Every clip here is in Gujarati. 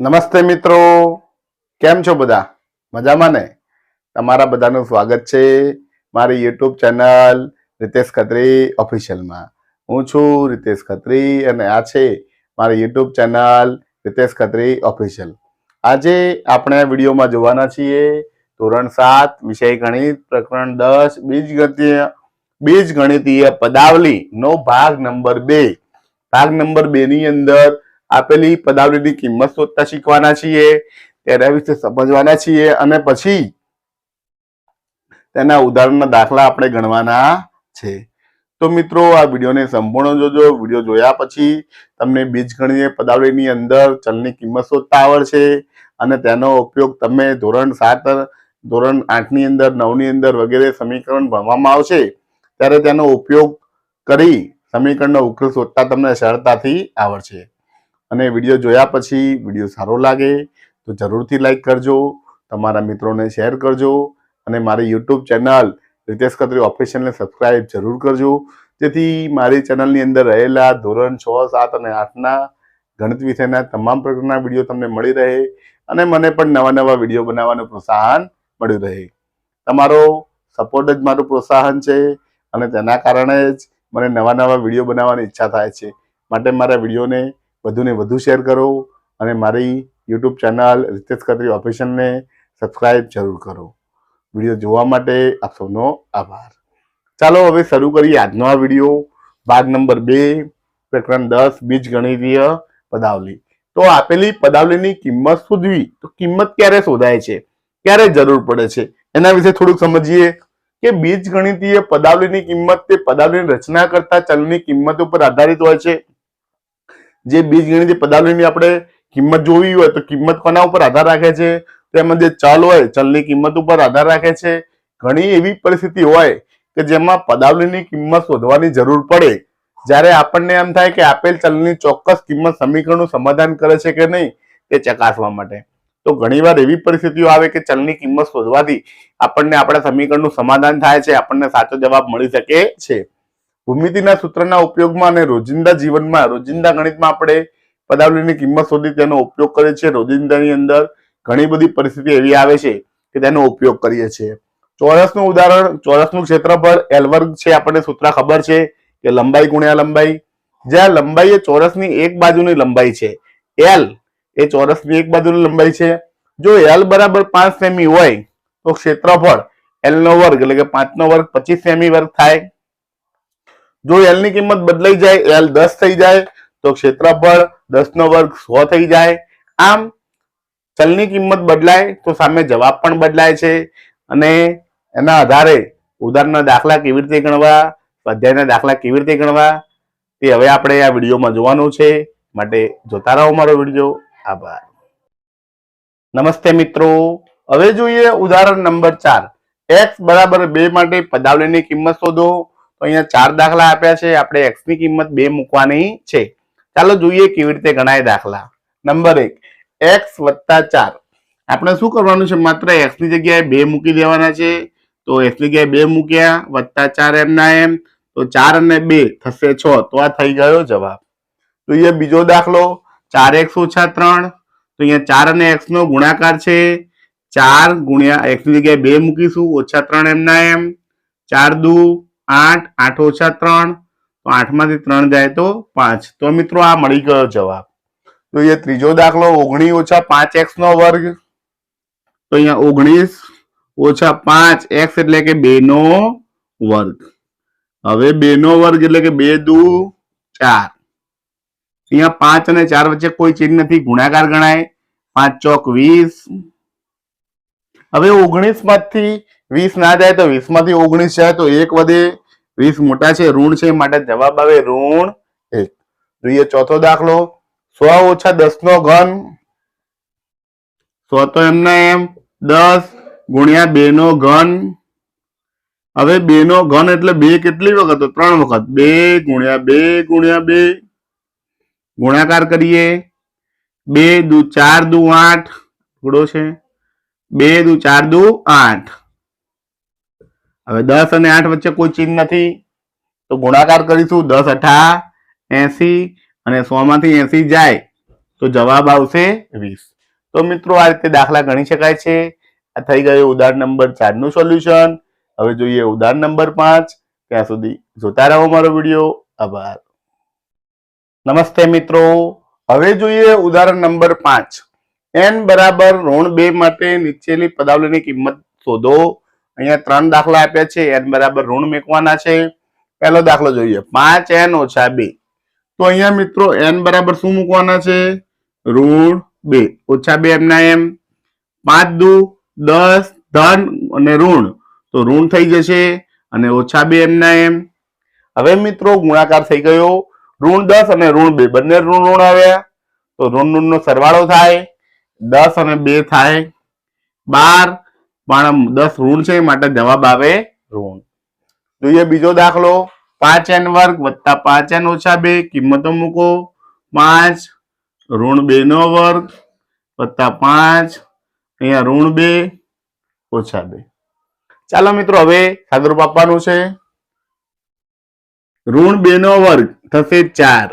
નમસ્તે મિત્રો. કેમ છો બધા? મજામાં ને? તમારા બધાનું સ્વાગત છે મારી યુટ્યુબ ચેનલ રિતેશ ખત્રી ઓફિશિયલમાં. હું છું રિતેશ ખત્રી અને આ છે મારી YouTube channel Ritesh Khatri official. આજે આપણે આ વિડીયોમાં જોવાના છીએ ધોરણ સાત, વિષય ગણિત, પ્રકરણ દસ બીજ ગણતીય બીજ ગણિતીય પદાવલી નો ભાગ નંબર બે. ભાગ નંબર બેની અંદર આપેલી પદાવલીની કિંમત શોધતા શીખવાના છીએ, તેના વિશે સમજવાના છીએ અને પછી તેના ઉદાહરણના દાખલા આપણે ગણવાના છે. તો મિત્રો, આ વિડીયોને સંપૂર્ણ જોજો. વીડિયો જોયા પછી તમને બીજગણીય પદાવલીની અંદર ચલની કિંમત શોધતા આવડશે અને તેનો ઉપયોગ તમે ધોરણ સાત, ધોરણ આઠની અંદર, નવની અંદર વગેરે સમીકરણ ભણવામાં આવશે, ત્યારે તેનો ઉપયોગ કરી સમીકરણનો ઉકેલ શોધતા તમને સરળતાથી આવડશે. અને વીડિયો જોયા પછી વીડિયો સારો લાગે તો જરૂરથી લાઈક કરજો, તમારા મિત્રોને શેર કરજો અને મારી યુટ્યુબ ચેનલ રિતેશ ખત્રી ઓફિશિયલને સબસ્ક્રાઈબ જરૂર કરજો. જેથી મારી ચેનલની અંદર રહેલા ધોરણ છ, સાત અને આઠના ગણિત વિષયના તમામ પ્રકારના વીડિયો તમને મળી રહે અને મને પણ નવા નવા વીડિયો બનાવવાનું પ્રોત્સાહન મળ્યું રહે. તમારો સપોર્ટ જ મારું પ્રોત્સાહન છે અને તેના કારણે જ મને નવા નવા વીડિયો બનાવવાની ઈચ્છા થાય છે. માટે મારા વિડીયોને વધુને વધુ શેર કરો અને મારી યુટ્યુબ ચેનલ રિતેશ ખત્રી ઓફિશિયલને સબસ્ક્રાઈબ જરૂર કરો. વીડિયો જોવા માટે આપ સૌનો આભાર. ચાલો હવે શરૂ કરીએ આજનો આ વીડિયો. ભાગ નંબર બે, પ્રકરણ દસ બીજ ગણિતીય પદાવલી. તો આપેલી પદાવલીની કિંમત શોધવી, તો કિંમત ક્યારે શોધાય છે? ક્યારે જરૂર પડે છે? એના વિશે થોડુંક સમજીએ કે બીજ ગણિતીય પદાવલીની કિંમત તે પદાવલીની રચના કરતા ચલની કિંમત ઉપર આધારિત હોય છે. જે બીજગણિત પદાવલીની આપણે કિંમત જોવી હોય તો કિંમત કોના ઉપર આધાર રાખે છે? તેમજ જે ચલ હોય, ચલની કિંમત ઉપર આધાર રાખે છે. ઘણી એવી પરિસ્થિતિ હોય કે જેમાં પદાવલીની કિંમત શોધવાની જરૂર પડે. જ્યારે આપણને એમ થાય કે આપેલ ચલની ચોક્કસ કિંમત સમીકરણનું સમાધાન કરે છે કે નહીં, તે ચકાસવા માટે. તો ઘણીવાર એવી પરિસ્થિતિઓ આવે કે ચલની કિંમત શોધવાથી આપણને આપણા સમીકરણનું સમાધાન થાય છે, આપણને સાચો જવાબ મળી શકે છે. ભૂમિતિના સૂત્રના ઉપયોગમાં અને રોજિંદા જીવનમાં, રોજિંદા ગણિતમાં આપણે પદાવલીની કિંમત શોધી તેનો ઉપયોગ કરીએ છીએ. રોજિંદાની અંદર ઘણી બધી પરિસ્થિતિ એવી આવે છે કે તેનો ઉપયોગ કરીએ છીએ. ચોરસનું ઉદાહરણ, ચોરસનું ક્ષેત્રફળ એલ વર્ગ છે આપણને સૂત્ર ખબર છે કે લંબાઈ ગુણ્યા લંબાઈ. જ્યાં લંબાઈ એ ચોરસની એક બાજુની લંબાઈ છે. એલ એ ચોરસની એક બાજુની લંબાઈ છે. જો એલ બરાબર પાંચ સેમી હોય, તો ક્ષેત્રફળ એલ નો વર્ગ એટલે કે પાંચ નો વર્ગ પચીસ સેમી વર્ગ થાય. જો એલની કિંમત બદલાઈ જાય એલ દસ થઈ જાય, તો ક્ષેત્રફળ દસ નો વર્ગ સો થઈ જાય. આમ ચલની કિંમત બદલાય તો સામે જવાબ પણ બદલાય છે. અને એના આધારે ઉદાહરણના દાખલા કેવી રીતે ગણવા, સ્વાધ્યાયના દાખલા કેવી રીતે ગણવા, તે હવે આપણે આ વિડીયોમાં જોવાનું છે. માટે જોતા રહો મારો વીડિયો. આભાર. નમસ્તે મિત્રો. હવે જોઈએ ઉદાહરણ નંબર ચાર. એક્સ બરાબર બે માટે પદાવલીની કિંમત શોધો. તો અહીંયા ચાર દાખલા આપ્યા છે. આપણે એક્સની કિંમત બે મૂકવાની છે. ચાલો જોઈએ કેવી રીતે ગણાય દાખલા. નંબર એક એક્સ વત્તા ચાર. આપણે શું કરવાનું છે? માત્ર એક્સની જગ્યાએ બે મૂકી દેવાના છે. તો એક્સની જગ્યાએ બે મૂક્યા, વત્તા ચાર એમના એમ. તો ચાર અને બે થશે છ. તો આ થઈ ગયો જવાબ. જોઈએ બીજો દાખલો, ચાર એક્સ ઓછા ત્રણ. તો અહીંયા ચાર અને એક્સ નો ગુણાકાર છે. ચાર ગુણ્યા એક્સની જગ્યાએ બે મૂકીશું, ઓછા ત્રણ એમના એમ. ચાર દુ આઠ આઠ ઓછા ત્રણ, તો આઠમાંથી ત્રણ જાય તો પાંચ. તો મિત્રો આ મળી ગયો જવાબ. જોઈએ ત્રીજો દાખલો ઓગણીસ ઓછા પાંચ એક્સ નો વર્ગ. તો અહીંયા ઓગણીસ ઓછા પાંચ એક્સ એટલે કે બે નો વર્ગ. હવે બે નો વર્ગ એટલે કે બે દુ ચાર. અહીંયા પાંચ અને ચાર વચ્ચે કોઈ ચિહ્ન નથી. ગુણાકાર ગણાય. પાંચ ચોક વીસ. હવે ઓગણીસમાંથી વીસ ના જાય તો વીસમાંથી ઓગણીસ જાય તો એક વધે વીસ મોટા છે, ઋણ છે માટે જવાબ આવે ઋણ એક. જોઈએ ચોથો દાખલો. સો ઓછા દસ નો ઘન. સો તો એમને એમ દસ ગુણ્યા બે નો ઘન. હવે બે નો ઘન એટલે બે કેટલી વખત? ત્રણ વખત. બે ગુણ્યા બે ગુણ્યા બે. ગુણાકાર કરીએ. બે દુ ચાર દુ આઠ. થોડો છે. બે દુ ચાર દુ આઠ. હવે દસ અને આઠ વચ્ચે કોઈ ચિહ્ન નથી. તો ગુણાકાર કરીશું દસ અઠા એસી અને સો માંથી એસી જાય. તો જવાબ આવશે વીસ. તો મિત્રો આ રીતે દાખલા ગણી શકાય છે. આ થઈ ગયું ઉદાહરણ નંબર ચારનું સોલ્યુશન. હવે જોઈએ ઉદાહરણ નંબર પાંચ. ત્યાં સુધી જોતા રહો મારો વીડિયો. આભાર. નમસ્તે મિત્રો. હવે જોઈએ ઉદાહરણ નંબર પાંચ. એન બરાબર ઋણ બે માટે નીચેની પદાવલીની કિંમત શોધો. અહીંયા ત્રણ દાખલા આપ્યા છે, એન બરાબર ઋણ મેકવાના છે. પહેલો દાખલો જોઈએ, પાંચ, એન ઓછા બે. તો અહીંયા મિત્રો, એન બરાબર શું મૂકવાના છે? ઋણ બે, ઓછા બે એમના એમ. પાંચ દુ, દસ, ધન અને ઋણ. તો ઋણ થઈ જશે અને ઓછા બે એમના એમ. હવે મિત્રો, ગુણાકાર થઈ ગયો. ઋણ દસ અને ઋણ બે, બંને ઋણ ઋણ આવ્યા. તો ઋણ ઋણ નો સરવાળો થાય, દસ અને બે થાય બાર. પણ દસ ઋણ છે માટે જવાબ આવે ઋણ. જોઈએ બીજો દાખલો. પાંચ એન વર્ગ વત્તા પાંચ એન ઓછા બે, કિંમતો મૂકો. પાંચ, ઋણ બે નો વર્ગ વત્તા પાંચ, અહીંયા ઋણ બે, ઓછા બે. ચાલો મિત્રો, હવે સાદુરૂપ આપવાનું છે. ઋણ બે નો વર્ગ થશે ચાર.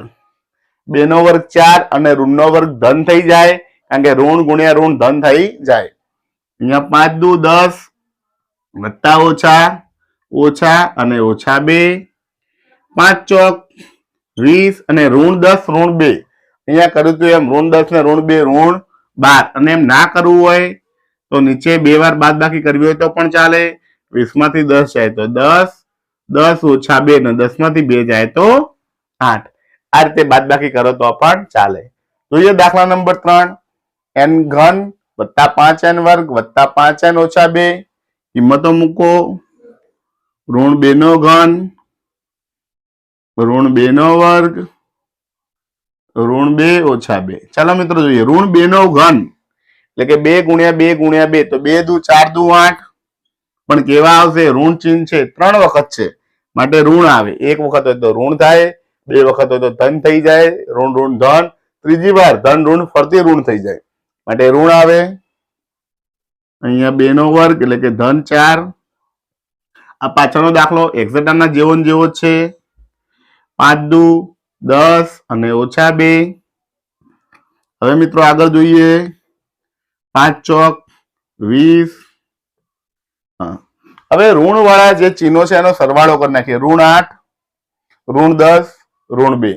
બે નો વર્ગ ચાર અને ઋણ નો વર્ગ ધન થઈ જાય, કારણ કે ઋણ ગુણ્યા ઋણ ધન થઈ જાય. અહીંયા પાંચ દુ દસ, વત્તા ઓછા ઓછા અને ઓછા બે, પાંચ ચોક, વીસ અને ઋણ દસ, ઋણ બે. અહીંયા કર્યું હતું એમ, ઋણ દસ ને ઋણ બે, ઋણ બાર. અને એમ ના કરવું હોય તો નીચે બે વાર બાદ બાકી કરવી હોય તો પણ ચાલે. વીસમાંથી દસ જાય તો દસ દસ ઓછા બે ને દસમાંથી બે જાય તો આઠ. આ રીતે બાદ બાકી કરો તો પણ ચાલે. જોઈએ દાખલા નંબર ત્રણ. એન ઘન વત્તા પાંચ એન વર્ગ, વત્તા પાંચ એન ઓછા બે. કિંમતો મૂકો. ઋણ બે નો ઘન. ઋણ બે નો વર્ગ. ઋણ બે ઓછા બે. ચાલો મિત્રો જોઈએ. ઋણ બે નો ઘન. એટલે કે બે ગુણ્યા બે ગુણ્યા બે. તો બે દુ ચાર દુ આઠ. પણ કેવા આવશે? ઋણ ચિહ્ન છે. ત્રણ વખત છે. માટે ઋણ આવે. એક વખત હોય તો ઋણ થાય. બે વખત હોય તો ધન થઈ જાય. ઋણ ઋણ, ધન. ત્રીજી વાર ધન, ઋણ ફરતી ઋણ થઈ જાય. માટે ઋણ આવે. અહીંયા બે વર્ગ એટલે કે ધન ચાર. આ પાછળનો દાખલો એક્ઝેટાના જેવો જેવો છે. પાંચ દુ, દસ અને ઓછા બે. હવે મિત્રો આગળ જોઈએ. પાંચ ચોક, વીસ. હવે ઋણ વાળા જે ચિહ્નો છે એનો સરવાળો કરી નાખીએ. ઋણ આઠ, ઋણ દસ, ઋણ બે.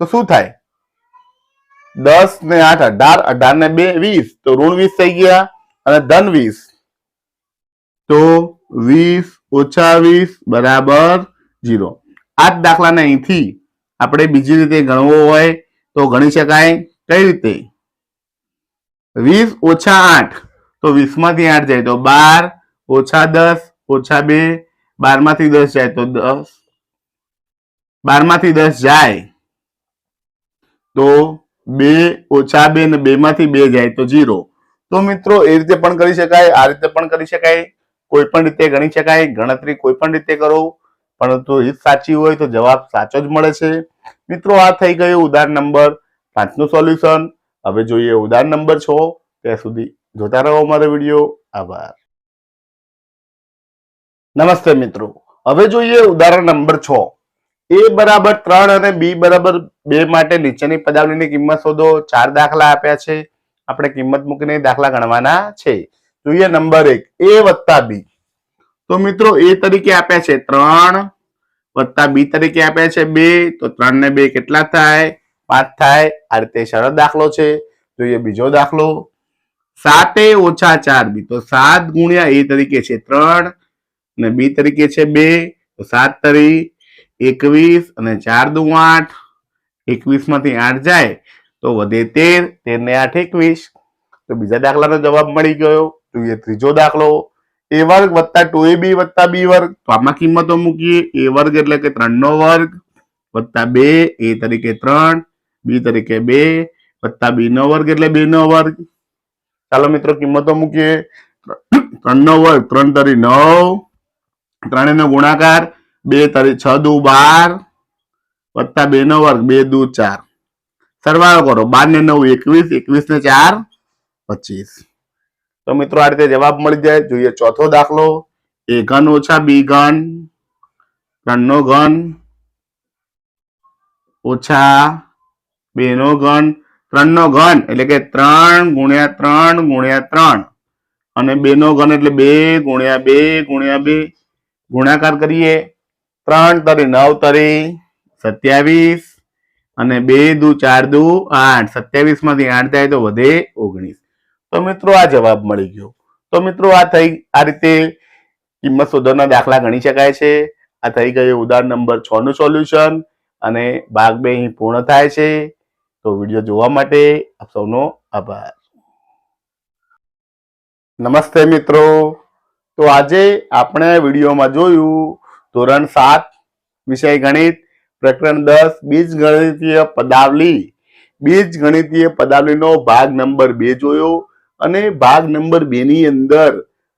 તો શું થાય? દસ ને આઠ, અઢાર અઢાર ને બે, વીસ. તો ઋણ વીસ થઈ ગયા અને ધન વીસ. તો વીસ ઓછા વીસ બરાબર જીરો આ જ દાખલાને અહીંથી આપણે બીજી રીતે ગણવો હોય તો ગણી શકાય. કઈ રીતે? વીસ ઓછા આઠ. તો વીસમાંથી આઠ જાય તો બાર ઓછા દસ ઓછા બે. બારમાંથી દસ જાય તો દસ. બારમાંથી દસ જાય તો બે ઓછા બે ને બે માંથી બે જાય તો જીરો તો મિત્રો એ રીતે પણ કરી શકાય, આ રીતે પણ કરી શકાય. કોઈ પણ રીતે ગણી શકાય, ગણતરી કોઈ પણ રીતે કરો. પરંતુ રીત સાચી હોય તો જવાબ સાચો જ મળે છે. મિત્રો, આ થઈ ગયું ઉદાહરણ નંબર પાંચનું સોલ્યુશન હવે જોઈએ ઉદાહરણ નંબર છ. ત્યાં સુધી જોતા રહો અમારો વીડિયો. આભાર. નમસ્તે મિત્રો. હવે જોઈએ ઉદાહરણ નંબર છ. એ બરાબર ત્રણ અને બી બરાબર બે માટે નીચેની પદાવલીની કિંમત શોધો. ચાર દાખલા આપ્યા છે. આપણે કિંમત મૂકીને દાખલા ગણવાના છે. જોઈએ નંબર એક, એ વત્તા બી. તો મિત્રો, એ તરીકે આપ્યા છે ત્રણ, વત્તા બી તરીકે આપ્યા છે બે. તો ત્રણ ને બે કેટલા થાય? પાંચ થાય. આ રીતે સરળ દાખલો છે. જોઈએ બીજો દાખલો. સાતે ઓછા ચાર બી. તો સાત ગુણ્યા એ તરીકે છે ત્રણ અને બી તરીકે છે બે. તો સાત તરી એકવીસ અને ચાર દુ આઠ. એકવીસમાંથી આઠ જાય તો વધે તેર તેર ને આઠ એકવીસ. તો બીજા દાખલાનો જવાબ મળી ગયો. જોઈએ ત્રીજો દાખલો. એ વર્ગ વત્તા ટુ એ બી વત્તા બી વર્ગ. તો આમાં કિંમતો મૂકીએ. એ વર્ગ એટલે કે ત્રણ નો વર્ગ વત્તા બે, એ તરીકે ત્રણ, બી તરીકે બે વત્તા બી નો વર્ગ એટલે બે નો વર્ગ. ચાલો મિત્રો કિંમતો મૂકીએ. ત્રણ નો વર્ગ, ત્રણ તરી નવ. ત્રણે નો ગુણાકાર. બે તરી છ દુ બાર વત્તા બે નો વર્ગ, બે દુ ચાર. સરવાળો કરો, બાર ને નવ, એકવીસ એકવીસ ને ચાર, પચીસ. તો મિત્રો આ રીતે જવાબ મળી જાય. જોઈએ ચોથો દાખલો. એ ઘન ઓછા બી ઘન ત્રણ નો ઘન, ઓછા બે નો ઘન, ત્રણનો ઘન, એટલે કે ત્રણ ગુણ્યા ત્રણ ગુણ્યા ત્રણ. અને બે નો ઘન એટલે બે ગુણ્યા બે ગુણ્યા બે. ગુણાકાર કરીએ. ત્રણ તરી, નવ તરી, સત્યાવીસ અને બે દુ, ચાર દુ, આઠ. સત્યાવીસમાંથી આઠ જાય તો વધે ઓગણીસ. તો મિત્રો આ જવાબ મળી ગયો. તો મિત્રો આ થઈ, આ રીતે કિંમત શોધવાના દાખલા ગણી શકાય છે. આ થઈ ગયું ઉદાહરણ નંબર છ નું સોલ્યુશન અને ભાગ બે અહીં પૂર્ણ થાય છે. તો વીડિયો જોવા માટે આપ સૌનો આભાર. નમસ્તે મિત્રો. તો આજે આપણે વિડીયોમાં જોયું ધોરણ સાત, વિષય ગણિત, પ્રકરણ દસ બીજ ગણિતીય પદાવલી. બીજ ગણિતીય પદાવલીનો ભાગ નંબર બે જોયો અને ભાગ નંબર બે ની અંદર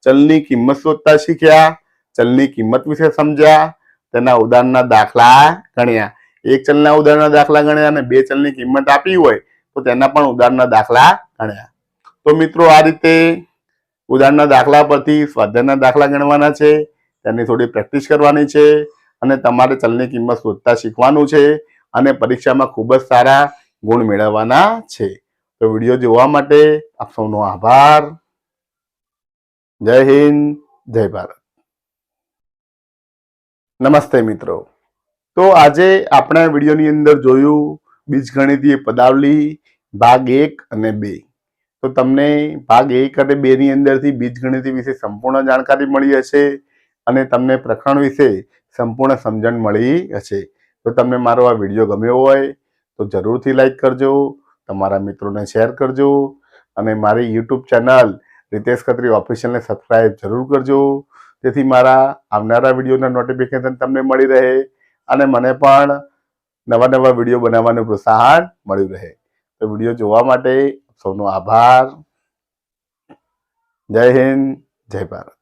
ચલની કિંમત શોધતા શીખ્યા, ચલની કિંમત વિશે સમજ્યા, તેના ઉદાહરણના દાખલા ગણ્યા. એક ચલના ઉદાહરણના દાખલા ગણ્યા અને બે ચલની કિંમત આપી હોય તો તેના પણ ઉદાહરણના દાખલા ગણ્યા. તો મિત્રો આ રીતે ઉદાહરણના દાખલા પરથી સ્વાધ્યાયના દાખલા ગણવાના છે. તેની થોડી પ્રેક્ટિસ કરવાની છે અને તમારે ચલની કિંમત શોધતા શીખવાનું છે અને પરીક્ષામાં ખૂબ જ સારા ગુણ મેળવવાના છે. તો વીડિયો જોવા માટે આપ સૌનો આભાર. જય હિન્દ, જય ભારત. નમસ્તે મિત્રો. તો આજે આપણે વિડીયોની અંદર જોયું બીજગણિતીય પદાવલી ભાગ એક અને બે. તો તમને ભાગ એક અને બેની અંદરથી બીજગણિત વિશે સંપૂર્ણ જાણકારી મળી હશે. અને તમને પ્રકરણ વિશે સંપૂર્ણ સમજણ મળી હશે. તો તમને મારો આ વીડિયો ગમ્યો હોય, તો જરૂરથી લાઈક કરજો, તમારા મિત્રોને શેર કરજો, અને મારી યુટ્યુબ ચેનલ રીતેશ ખત્રી ઓફિશિયલને સબસ્ક્રાઈબ જરૂર કરજો. તેથી મારા આવનારા વિડીયોના નોટિફિકેશન તમને મળી રહે, અને મને પણ નવા નવા વીડિયો બનાવવાનું પ્રોત્સાહન મળ્યું રહે. તો વીડિયો જોવા માટે સૌનો આભાર. જય હિન્દ, જય ભારત.